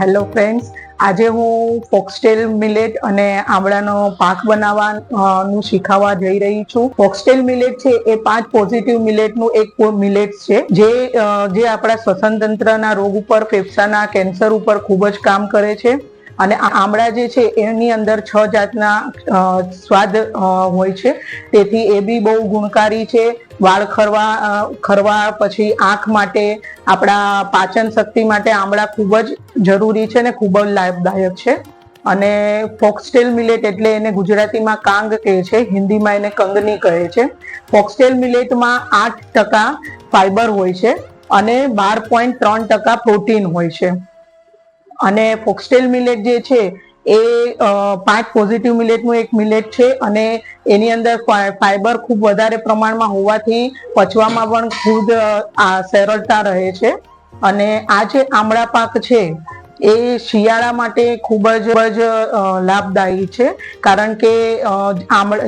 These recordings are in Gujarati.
હેલો ફ્રેન્ડ્સ આજે હું ફોક્સટેલ મિલેટ અને આમળાનો પાક બનાવવાનું શીખવવા જઈ રહી છું. ફોક્સટેલ મિલેટ છે, એ પાંચ પોઝિટિવ મિલેટનું એક મિલેટ છે, જે જે આપણા શ્વસનતંત્રના રોગ ઉપર, ફેફસાના કેન્સર ઉપર ખૂબ જ કામ કરે છે. અને આમળા જે છે, એની અંદર છ જાતના સ્વાદ હોય છે. તેથી એ બી બહુ ગુણકારી છે. વાળ ખરવા ખરવા પછી આંખ માટે, આપણા પાચન શક્તિ માટે આમળા ખૂબ જ જરૂરી છે અને ખૂબ જ લાભદાયક છે. અને ફોક્સટેલ મિલેટ એટલે એને ગુજરાતીમાં કાંગ કહે છે, હિન્દીમાં એને કંગની કહે છે. ફોક્સટેલ મિલેટમાં આઠ ટકા ફાઈબર હોય છે અને બાર પોઈન્ટ ત્રણ ટકા પ્રોટીન હોય છે. અને ફોક્સટેલ મિલેટ જે છે, એ પાંચ પોઝિટિવ મિલેટનું એક મિલેટ છે અને એની અંદર ફાઈબર ખૂબ વધારે પ્રમાણમાં હોવાથી પચવામાં પણ ખૂબ સરળતા રહે છે. અને આ જે આમળા પાક છે એ શિયાળા માટે ખૂબ જ જ લાભદાયી છે. કારણ કે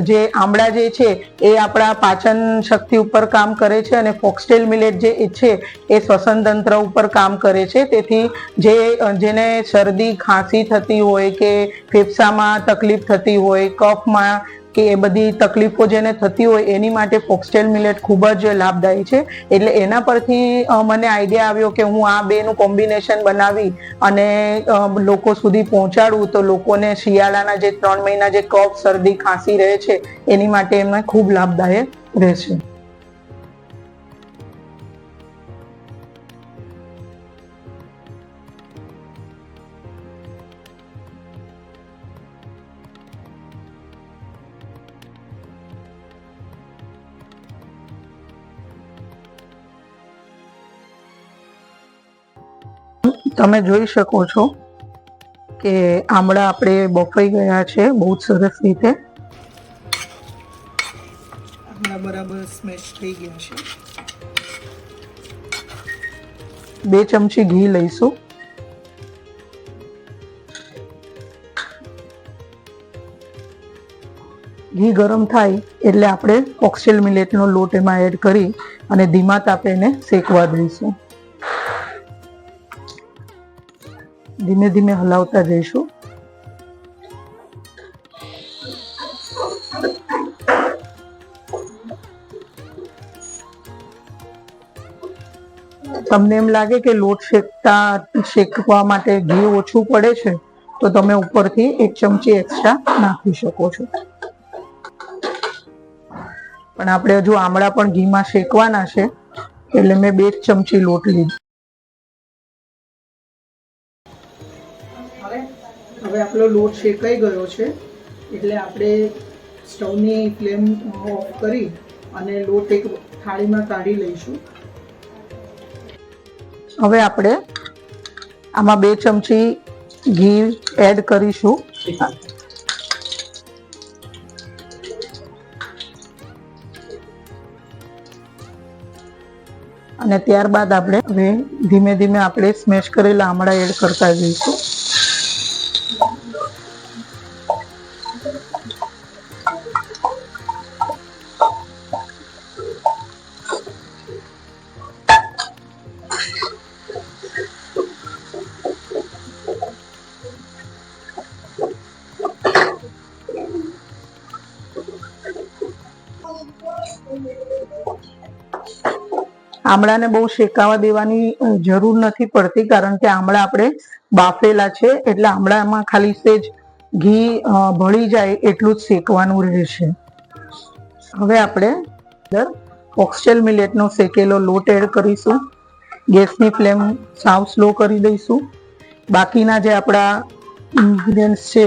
જે આમળા જે છે, એ આપણા પાચન શક્તિ ઉપર કામ કરે છે અને ફોક્સટેલ મિલેટ જે છે, એ શ્વસન તંત્ર ઉપર કામ કરે છે. તેથી જે જેને શરદી, ખાંસી થતી હોય કે ફેફસામાં તકલીફ થતી હોય, કફમાં કે એ બધી તકલીફો જેને થતી હોય એની માટે ફોક્સટેલ મિલેટ ખૂબ જ લાભદાયી છે. એટલે એના પરથી મને આઈડિયા આવ્યો કે હું આ બેનું કોમ્બિનેશન બનાવી અને લોકો સુધી પહોંચાડું તો લોકોને શિયાળાના જે ત્રણ મહિના જે કફ, શરદી, ખાંસી રહે છે, એની માટે એમને ખૂબ લાભદાયક રહેશે. તમે જોઈ શકો છો કે આમળા આપણે બફાઈ ગયા છે બહુ જ સરસ રીતે. આમળા બરાબર સ્મેશ થઈ ગયા છે. બે ચમચી ઘી લઈશું. ઘી ગરમ થાય એટલે આપણે ઓક્સિલ મિલેટનો લોટ એમાં એડ કરી અને ધીમા તાપે એને શેકવા દઈશું. ધીમે ધીમે હલાવતા જઈશું. તમને એમ લાગે કે લોટ શેકતા, શેકવા માટે ઘી ઓછું પડે છે, તો તમે ઉપરથી એક ચમચી એક્સ્ટ્રા નાખી શકો છો. પણ આપણે હજુ આમળા પણ ઘીમાં શેકવાના છે, એટલે મેં બે ચમચી લોટ લીધો. હવે આપણો લોટ શેકાઈ ગયો છે, એટલે આપણે સ્ટવની ફ્લેમ ઓફ કરી અને લોટ એક થાળીમાં કાઢી લઈશું. હવે આપણે આમાં બે ચમચી ઘી એડ કરીશું. અને ત્યારબાદ આપણે હવે ધીમે ધીમે આપણે સ્મેશ કરેલા આમળા એડ કરતા જઈશું. આમળાને બહુ શેકાવા દેવાની જરૂર નથી પડતી, કારણ કે આમળા આપણે બાફેલા છે, એટલે આમળામાં ખાલી સેજ ઘી ભળી જાય એટલું જ શેકવાનું રહેશે. હવે આપણે અંદર ફોક્સટેલ મિલેટનો શેકેલો લોટ એડ કરીશું. ગેસની ફ્લેમ સાવ સ્લો કરી દઈશું. બાકીના જે આપણા ઇન્ગ્રીડિયન્ટ્સ છે,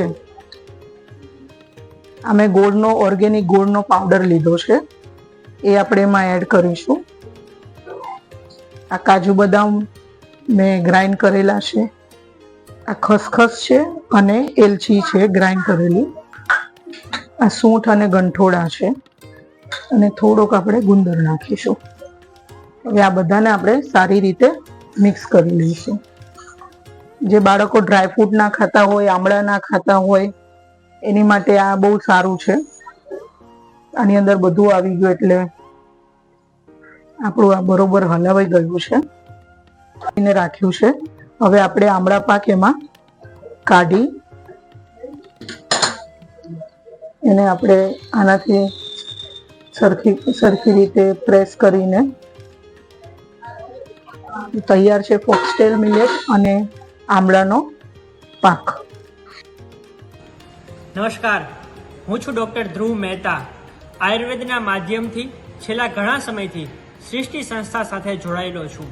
અમે ગોળનો, ઓર્ગેનિક ગોળનો પાવડર લીધો છે. એ આપણે એમાં એડ કરીશું. આ કાજુ બદામ મેં ગ્રાઇન્ડ કરેલા છે. આ ખસખસ છે અને એલચી છે ગ્રાઇન્ડ કરેલી. આ સૂંઠ અને ગંઠોડા છે. અને થોડોક આપણે ગુંદર નાખીશું. હવે આ બધાને આપણે સારી રીતે મિક્સ કરી લઈશું. જે બાળકો ડ્રાયફ્રૂટ ના ખાતા હોય, આમળા ના ખાતા હોય, એની માટે આ બહુ સારું છે. આની અંદર બધું આવી ગયું એટલે આપણું આ બરોબર હલાવાઈ ગયું છે. એને રાખ્યું છે. હવે આપણે આમળા પાક એમાં કાઢી એને આપણે આનાથી સરખી સરખી રીતે પ્રેસ કરીને તૈયાર છે ફોક્સટેલ મિલેટ અને આમળાનો પાક. નમસ્કાર. હું છું ડૉક્ટર ધ્રુવ મહેતા. આયુર્વેદના માધ્યમથી છેલ્લા ઘણા સમયથી સૃષ્ટિ સંસ્થા સાથે જોડાયેલો છું.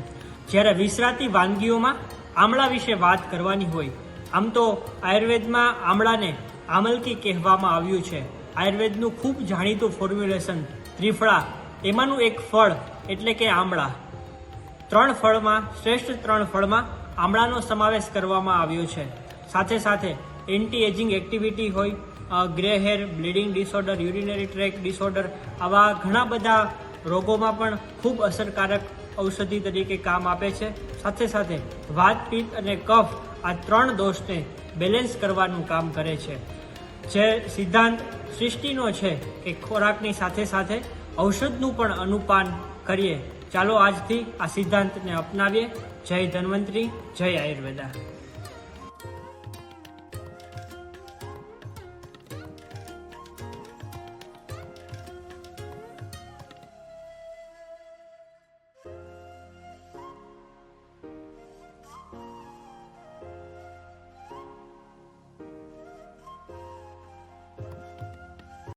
જ્યારે વિસરાતી વાનગીઓમાં આમળા વિશે વાત કરવાની હોય, આમ તો આયુર્વેદમાં આમળાને આમલકી કહેવામાં આવ્યું છે. આયુર્વેદનું ખૂબ જાણીતું ફોર્મ્યુલેશન ત્રિફળા, એમાંનું એક ફળ એટલે કે આમળા. ત્રણ ફળમાં, શ્રેષ્ઠ ત્રણ ફળમાં આમળાનો સમાવેશ કરવામાં આવ્યો છે. સાથે સાથે એન્ટી એજિંગ એક્ટિવિટી હોય grey hair, bleeding disorder, urinary track disorder આવા ઘણા બધા રોગોમાં પણ ખૂબ અસરકારક ઔષધિ તરીકે કામ આપે છે. સાથે સાથે વાત પિત્ત અને કફ આ ત્રણ દોષને બેલેન્સ કરવાનું કામ કરે છે. જે સિદ્ધાંત સૃષ્ટિનો છે કે ખોરાકની સાથે સાથે ઔષધનું પણ અનુપાન કરીએ. ચાલો આજથી આ સિદ્ધાંતને અપનાવીએ. જય ધન્વંતરી, જય આયુર્વેદા.